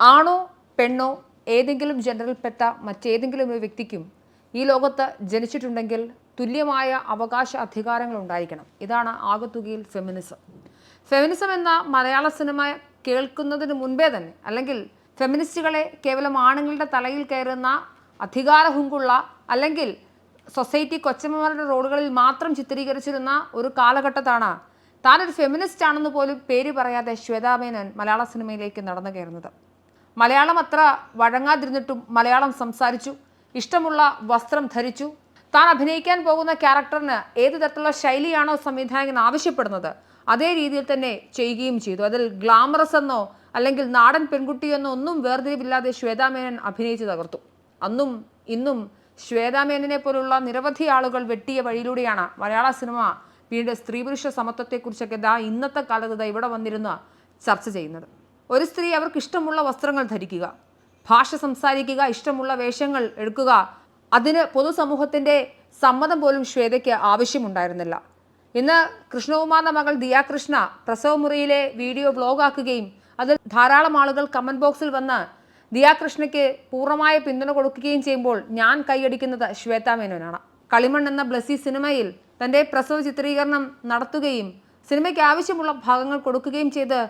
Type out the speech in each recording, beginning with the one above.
ആണോ പെണ്ണോ ഏതെങ്കിലും ജനറൽപ്പെട്ട മറ്റേതെങ്കിലും ഒരു വ്യക്തിക്കും ഈ ലോകത്ത് ജനിച്ചിട്ടുണ്ടെങ്കിൽ തുല്യമായ അവകാശ അധികാരങ്ങൾ ഉണ്ടായിരിക്കണം. ഇതാണ് ആകത്തുകയിൽ ഫെമിനിസം ഫെമിനിസം എന്ന മലയാള സിനിമ കേൾക്കുന്നതിന് മുൻപേ തന്നെ അല്ലെങ്കിൽ ഫെമിനിസ്റ്റുകളെ കേവലം ആണുങ്ങളുടെ തലയിൽ കയറുന്ന അധികാരഹുങ്കുള്ള അല്ലെങ്കിൽ സൊസൈറ്റി കൊച്ചമ്മമാരുടെ റോഡുകളിൽ മാത്രം ചിത്രീകരിച്ചിരുന്ന ഒരു കാലഘട്ടത്താണ് താനൊരു ഫെമിനിസ്റ്റ് ആണെന്ന് പോലും പേര് പറയാതെ ശ്വേതാമേനൻ മലയാള സിനിമയിലേക്ക് നടന്നു കയറുന്നത്. മലയാളം അത്ര വഴങ്ങാതിരുന്നിട്ടും മലയാളം സംസാരിച്ചു ഇഷ്ടമുള്ള വസ്ത്രം ധരിച്ചു. താൻ അഭിനയിക്കാൻ പോകുന്ന ക്യാരക്ടറിന് ഏത് തരത്തിലുള്ള ശൈലിയാണോ സംവിധായകൻ ആവശ്യപ്പെടുന്നത് അതേ രീതിയിൽ തന്നെ ചെയ്യുകയും ചെയ്തു. അതിൽ ഗ്ലാമറസ് എന്നോ അല്ലെങ്കിൽ നാടൻ പെൺകുട്ടിയെന്നോ ഒന്നും വേർതിരിവില്ലാതെ ശ്വേതാമേനൻ അഭിനയിച്ചു തകർത്തു. അന്നും ഇന്നും ശ്വേതാമേനനെ പോലുള്ള നിരവധി ആളുകൾ വെട്ടിയ വഴിയിലൂടെയാണ് മലയാള സിനിമ വീണ്ടും സ്ത്രീ പുരുഷ സമത്വത്തെക്കുറിച്ചൊക്കെ ദാ ഇന്നത്തെ കാലത്ത് ഇവിടെ വന്നിരുന്ന് ചർച്ച ചെയ്യുന്നത്. ഒരു സ്ത്രീ അവർക്ക് ഇഷ്ടമുള്ള വസ്ത്രങ്ങൾ ധരിക്കുക ഭാഷ സംസാരിക്കുക ഇഷ്ടമുള്ള വേഷങ്ങൾ എടുക്കുക അതിന് പൊതുസമൂഹത്തിന്റെ സമ്മതം പോലും ശ്വേതയ്ക്ക് ആവശ്യമുണ്ടായിരുന്നില്ല. ഇന്ന് കൃഷ്ണകുമാറിന്റെ മകൾ ദിയാകൃഷ്ണ പ്രസവമുറിയിലെ വീഡിയോ ബ്ലോഗ് ബ്ലോഗാക്കുകയും അതിൽ ധാരാളം ആളുകൾ കമന്റ് ബോക്സിൽ വന്ന് ദിയാകൃഷ്ണയ്ക്ക് പൂർണമായ പിന്തുണ കൊടുക്കുകയും ചെയ്യുമ്പോൾ ഞാൻ കൈയടിക്കുന്നത് ശ്വേതാ മേനോനാണ്. കളിമൺ എന്ന ബ്ലസി സിനിമയിൽ തന്റെ പ്രസവ ചിത്രീകരണം നടത്തുകയും സിനിമയ്ക്ക് ആവശ്യമുള്ള ഭാഗങ്ങൾ കൊടുക്കുകയും ചെയ്ത്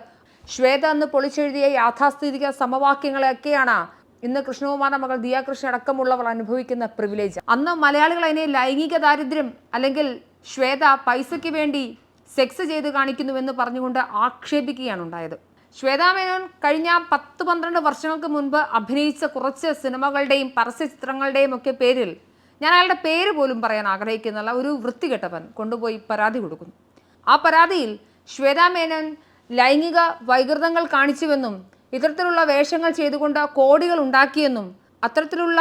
ശ്വേത എന്ന് പൊളിച്ചെഴുതിയ യാഥാസ്ഥിതിക സമവാക്യങ്ങളൊക്കെയാണ് ഇന്ന് കൃഷ്ണകുമാറിന്റെ മകൾ ദിയാകൃഷ്ണ അടക്കമുള്ളവർ അനുഭവിക്കുന്ന പ്രിവിലേജ് അന്ന് മലയാളികൾ അതിനെ ലൈംഗിക ദാരിദ്ര്യം അല്ലെങ്കിൽ ശ്വേത പൈസയ്ക്ക് വേണ്ടി സെക്സ് ചെയ്ത് കാണിക്കുന്നുവെന്ന് പറഞ്ഞുകൊണ്ട് ആക്ഷേപിക്കുകയാണ് ഉണ്ടായത്. ശ്വേതാ മേനോൻ കഴിഞ്ഞ പത്ത് പന്ത്രണ്ട് വർഷങ്ങൾക്ക് മുൻപ് അഭിനയിച്ച കുറച്ച് സിനിമകളുടെയും പരസ്യ ചിത്രങ്ങളുടെയും ഒക്കെ പേരിൽ ഞാൻ അയാളുടെ പേര് പോലും പറയാൻ ആഗ്രഹിക്കുന്നില്ല. ഒരു വൃത്തികെട്ടവൻ കൊണ്ടുപോയി പരാതി കൊടുക്കുന്നു. ആ പരാതിയിൽ ശ്വേതാ മേനോൻ ലൈംഗിക വൈകൃതങ്ങൾ കാണിച്ചുവെന്നും ഇത്തരത്തിലുള്ള വേഷങ്ങൾ ചെയ്തുകൊണ്ട് കോടികൾ ഉണ്ടാക്കിയെന്നും അത്തരത്തിലുള്ള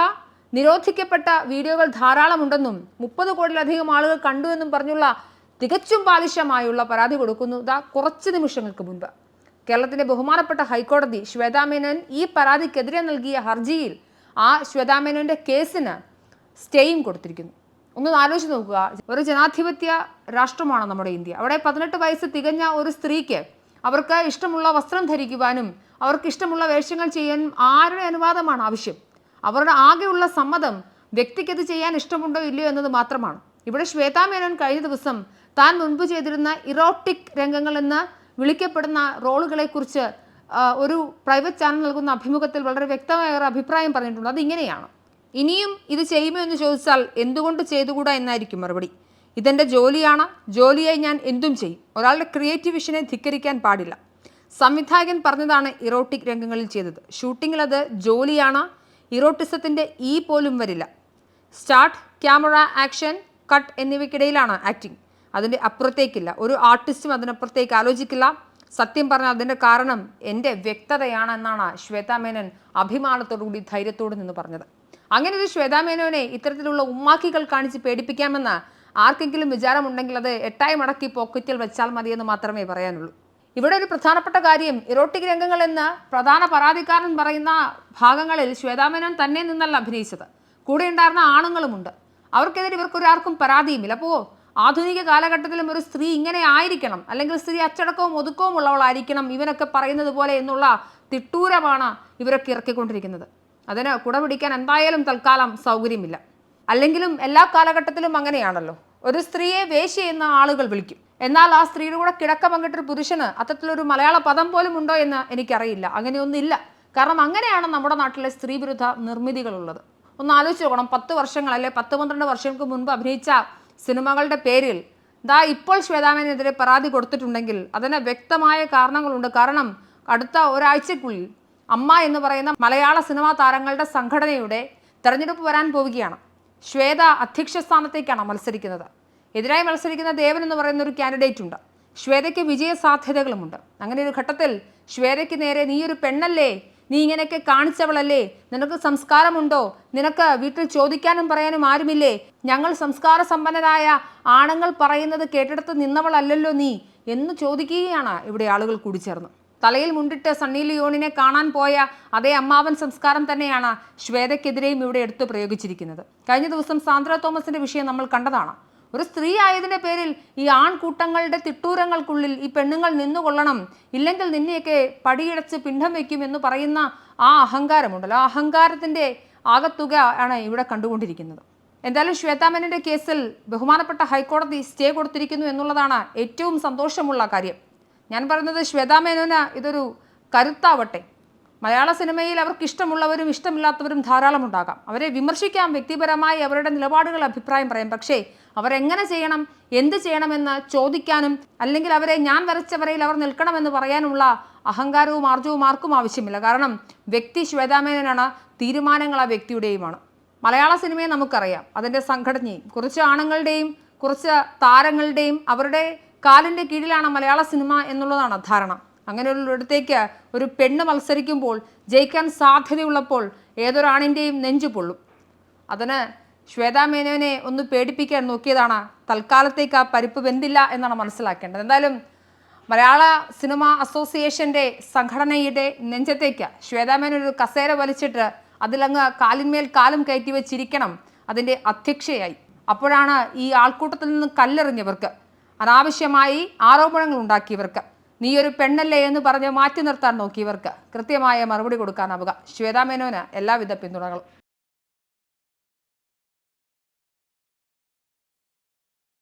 നിരോധിക്കപ്പെട്ട വീഡിയോകൾ ധാരാളമുണ്ടെന്നും മുപ്പത് കോടിയിലധികം ആളുകൾ കണ്ടു എന്നും പറഞ്ഞുള്ള തികച്ചും ബാലിശമായുള്ള പരാതി കൊടുക്കുന്നു. ഇതാ കുറച്ച് നിമിഷങ്ങൾക്ക് മുൻപ്. കേരളത്തിലെ ബഹുമാനപ്പെട്ട ഹൈക്കോടതി ശ്വേതാമേനോൻ ഈ പരാതിക്കെതിരെ നൽകിയ ഹർജിയിൽ ആ ശ്വേതാമേനോന്റെ കേസിന് സ്റ്റേയും കൊടുത്തിരിക്കുന്നു. ഒന്ന് ആലോചിച്ച് നോക്കുക. ഒരു ജനാധിപത്യ രാഷ്ട്രമാണ് നമ്മുടെ ഇന്ത്യ? അവിടെ പതിനെട്ട് വയസ്സ് തികഞ്ഞ ഒരു സ്ത്രീക്ക് അവർക്ക് ഇഷ്ടമുള്ള വസ്ത്രം ധരിക്കുവാനും അവർക്ക് ഇഷ്ടമുള്ള വേഷങ്ങൾ ചെയ്യാനും ആരുടെ അനുവാദമാണ് ആവശ്യം? അവരുടെ ആകെയുള്ള സമ്മതം വ്യക്തിക്ക് അത് ചെയ്യാൻ ഇഷ്ടമുണ്ടോ ഇല്ലയോ എന്നത് മാത്രമാണ്. ഇവിടെ ശ്വേതാമേനോൻ കഴിഞ്ഞ ദിവസം താൻ മുൻപ് ചെയ്തിരുന്ന ഇറോട്ടിക് രംഗങ്ങൾ എന്ന് വിളിക്കപ്പെടുന്ന റോളുകളെക്കുറിച്ച് കുറിച്ച് ഒരു പ്രൈവറ്റ് ചാനൽ നൽകുന്ന അഭിമുഖത്തിൽ വളരെ വ്യക്തമായ ഒരു അഭിപ്രായം പറഞ്ഞിട്ടുണ്ട്. അത് അതിങ്ങനെയാണ്. ഇനിയും ഇത് ചെയ്യുമോ എന്ന് ചോദിച്ചാൽ എന്തുകൊണ്ട് ചെയ്തുകൂടാ എന്നായിരിക്കും മറുപടി. ഇതെന്റെ ജോലിയാണ്. ജോലിയായി ഞാൻ എന്തും ചെയ്യും. ഒരാളുടെ ക്രിയേറ്റീവ് വിഷനെ ധിക്കരിക്കാൻ പാടില്ല. സംവിധായകൻ പറഞ്ഞതാണ് ഇറോട്ടിക് രംഗങ്ങളിൽ ചെയ്തത്. ഷൂട്ടിങ്ങിൽ അത് ജോലിയാണ്. ഇറോട്ടിസത്തിന്റെ ഈ പോലും വരില്ല. സ്റ്റാർട്ട് ക്യാമറ ആക്ഷൻ കട്ട് എന്നിവയ്ക്കിടയിലാണ് ആക്ടിങ് അതിന്റെ അപ്പുറത്തേക്കില്ല. ഒരു ആർട്ടിസ്റ്റും അതിനപ്പുറത്തേക്ക് ആലോചിക്കില്ല. സത്യം പറഞ്ഞാൽ അതിന്റെ കാരണം എന്റെ വ്യക്തതയാണ് എന്നാണ് ശ്വേതാ മേനോൻ അഭിമാനത്തോടുകൂടി ധൈര്യത്തോട് നിന്ന് പറഞ്ഞത്. അങ്ങനെ ഒരു ശ്വേതാ മേനോനെ ഇത്തരത്തിലുള്ള ഉമ്മാക്കികൾ കാണിച്ച് പേടിപ്പിക്കാമെന്ന് ആർക്കെങ്കിലും വിചാരമുണ്ടെങ്കിൽ അത് എട്ടായി മടക്കി പോക്കറ്റിൽ വെച്ചാൽ മതിയെന്ന് മാത്രമേ പറയാനുള്ളൂ. ഇവിടെ ഒരു പ്രധാനപ്പെട്ട കാര്യം ഇറോട്ടിക് രംഗങ്ങൾ എന്ന് പ്രധാന പരാതിക്കാരൻ പറയുന്ന ഭാഗങ്ങളിൽ ശ്വേതാമേനോൻ തന്നെ നിന്നല്ല അഭിനയിച്ചത്. കൂടെ ഉണ്ടായിരുന്ന ആണുങ്ങളുമുണ്ട്. അവർക്കെതിരെ ഇവർക്കൊരാർക്കും പരാതിയുമില്ല. അപ്പോൾ ആധുനിക കാലഘട്ടത്തിലും ഒരു സ്ത്രീ ഇങ്ങനെ ആയിരിക്കണം അല്ലെങ്കിൽ സ്ത്രീ അച്ചടക്കവും ഒതുക്കവും ഉള്ളവളായിരിക്കണം ഇവനൊക്കെ പറയുന്നത് പോലെ എന്നുള്ള തിട്ടൂരമാണ് ഇവരൊക്കെ ഇറക്കിക്കൊണ്ടിരിക്കുന്നത്. അതിന് കുടപിടിക്കാൻ എന്തായാലും തൽക്കാലം സൗകര്യമില്ല. അല്ലെങ്കിലും എല്ലാ കാലഘട്ടത്തിലും അങ്ങനെയാണല്ലോ. ഒരു സ്ത്രീയെ വേശ്യ ആളുകൾ വിളിക്കും. എന്നാൽ ആ സ്ത്രീയുടെ കൂടെ കിടക്ക പങ്കിട്ടൊരു പുരുഷന് അത്തരത്തിലൊരു മലയാള പദം പോലും ഉണ്ടോ എന്ന് എനിക്കറിയില്ല. അങ്ങനെയൊന്നുമില്ല. കാരണം അങ്ങനെയാണ് നമ്മുടെ നാട്ടിലെ സ്ത്രീ വിരുദ്ധ നിർമ്മിതികളുള്ളത്. ഒന്ന് ആലോചിച്ച് നോക്കണം. പത്ത് വർഷങ്ങൾ അല്ലെ പത്ത് പന്ത്രണ്ട് വർഷങ്ങൾക്ക് മുൻപ് അഭിനയിച്ച സിനിമകളുടെ പേരിൽ ദാ ഇപ്പോൾ ശ്വേതാമേനെതിരെ പരാതി കൊടുത്തിട്ടുണ്ടെങ്കിൽ അതിന് വ്യക്തമായ കാരണങ്ങളുണ്ട്. കാരണം അടുത്ത ഒരാഴ്ചക്കുള്ളിൽ അമ്മ എന്ന് പറയുന്ന മലയാള സിനിമാ താരങ്ങളുടെ സംഘടനയുടെ തെരഞ്ഞെടുപ്പ് വരാൻ പോവുകയാണ്. ശ്വേത അധ്യക്ഷ സ്ഥാനത്തേക്കാണ് മത്സരിക്കുന്നത്. എതിരായി മത്സരിക്കുന്ന ദേവൻ എന്ന് പറയുന്ന ഒരു കാൻഡിഡേറ്റ് ഉണ്ട്. ശ്വേതയ്ക്ക് വിജയ സാധ്യതകളുമുണ്ട്. അങ്ങനെ ഒരു ഘട്ടത്തിൽ ശ്വേതയ്ക്ക് നേരെ നീ ഒരു പെണ്ണല്ലേ? നീ ഇങ്ങനെയൊക്കെ കാണിച്ചവളല്ലേ? നിനക്ക് സംസ്കാരമുണ്ടോ? നിനക്ക് വീട്ടിൽ ചോദിക്കാനും പറയാനും ആരുമില്ലേ? ഞങ്ങൾ സംസ്കാര സമ്പന്നരായ ആണുങ്ങൾ പറയുന്നത് കേട്ടിടത്ത് നിന്നവളല്ലല്ലോ നീ? എന്ന് ചോദിക്കുകയാണ് ഇവിടെ ആളുകൾ കൂടിച്ചേർന്ന്. തലയിൽ മുണ്ടിട്ട് സണ്ണി ലിയോണിനെ കാണാൻ പോയ അതേ അമ്മാവൻ സംസ്കാരം തന്നെയാണ് ശ്വേതയ്ക്കെതിരെയും ഇവിടെ എടുത്തു പ്രയോഗിച്ചിരിക്കുന്നത്. കഴിഞ്ഞ ദിവസം സാന്ദ്ര തോമസിന്റെ വിഷയം നമ്മൾ കണ്ടതാണ്. ഒരു സ്ത്രീ ആയതിന്റെ പേരിൽ ഈ ആൺകൂട്ടങ്ങളുടെ തിട്ടൂരങ്ങൾക്കുള്ളിൽ ഈ പെണ്ണുങ്ങൾ നിന്നുകൊള്ളണം ഇല്ലെങ്കിൽ നിന്നെയൊക്കെ പടിയടച്ച് പിണ്ഡം വയ്ക്കും എന്ന് പറയുന്ന ആ അഹങ്കാരമുണ്ടല്ലോ ആ അഹങ്കാരത്തിന്റെ ആകത്തുക ആണ് ഇവിടെ കണ്ടുകൊണ്ടിരിക്കുന്നത്. എന്തായാലും ശ്വേതാമേനന്റെ കേസിൽ ബഹുമാനപ്പെട്ട ഹൈക്കോടതി സ്റ്റേ കൊടുത്തിരിക്കുന്നു എന്നുള്ളതാണ് ഏറ്റവും സന്തോഷമുള്ള കാര്യം. ഞാൻ പറയുന്നത് ശ്വേതാമേനോന് ഇതൊരു കരുത്താവട്ടെ. മലയാള സിനിമയിൽ അവർക്ക് ഇഷ്ടമുള്ളവരും ഇഷ്ടമില്ലാത്തവരും ധാരാളം ഉണ്ടാകാം. അവരെ വിമർശിക്കാം വ്യക്തിപരമായി അവരുടെ നിലപാടുകൾ അഭിപ്രായം പറയാം. പക്ഷേ അവരെങ്ങനെ ചെയ്യണം എന്ത് ചെയ്യണമെന്ന് ചോദിക്കാനും അല്ലെങ്കിൽ അവരെ ഞാൻ വരച്ച വരയിൽ അവർ നിൽക്കണമെന്ന് പറയാനുള്ള അഹങ്കാരവും ആർജവും ആർക്കും ആവശ്യമില്ല. കാരണം വ്യക്തി ശ്വേതാമേനനാണ് തീരുമാനങ്ങൾ ആ വ്യക്തിയുടെയുമാണ്. മലയാള സിനിമയെ നമുക്കറിയാം. അതിന്റെ സംഘടനയും കുറച്ച് ആണുങ്ങളുടെയും കുറച്ച് താരങ്ങളുടെയും അവരുടെ കാലിന്റെ കീഴിലാണ് മലയാള സിനിമ എന്നുള്ളതാണ് ധാരണ. അങ്ങനെ അങ്ങനെയുള്ളിടത്തേക്ക് ഒരു പെണ്ണ് മത്സരിക്കുമ്പോൾ ജയിക്കാൻ സാധ്യതയുള്ളപ്പോൾ ഏതൊരാണിന്റെയും നെഞ്ചു പൊള്ളും. അതിന് ശ്വേതാ മേനോനെ ഒന്ന് പേടിപ്പിക്കാൻ നോക്കിയതാണ് തൽക്കാലത്തേക്ക് ആ പരിപ്പ് വെന്തില്ല എന്നാണ് മനസ്സിലാക്കേണ്ടത്. എന്തായാലും മലയാള സിനിമ അസോസിയേഷന്റെ സംഘടനയുടെ നെഞ്ചത്തേക്ക് ശ്വേതാ മേനോൻ ഒരു കസേര വലിച്ചിട്ട് അതിലങ്ങ് കാലിന്മേൽ കാലും കയറ്റി വെച്ചിരിക്കണം അതിന്റെ അധ്യക്ഷയായി. അപ്പോഴാണ് ഈ ആൾക്കൂട്ടത്തിൽ നിന്ന് കല്ലെറിഞ്ഞവർക്ക് അനാവശ്യമായി ആരോപണങ്ങൾ ഉണ്ടാക്കിയവർക്ക് നീ ഒരു പെണ്ണല്ലേ എന്ന് പറഞ്ഞ് മാറ്റി നിർത്താൻ നോക്കിയവർക്ക് കൃത്യമായ മറുപടി കൊടുക്കാനാവുക. ശ്വേതാ മേനോന് എല്ലാവിധ പിന്തുണകളും.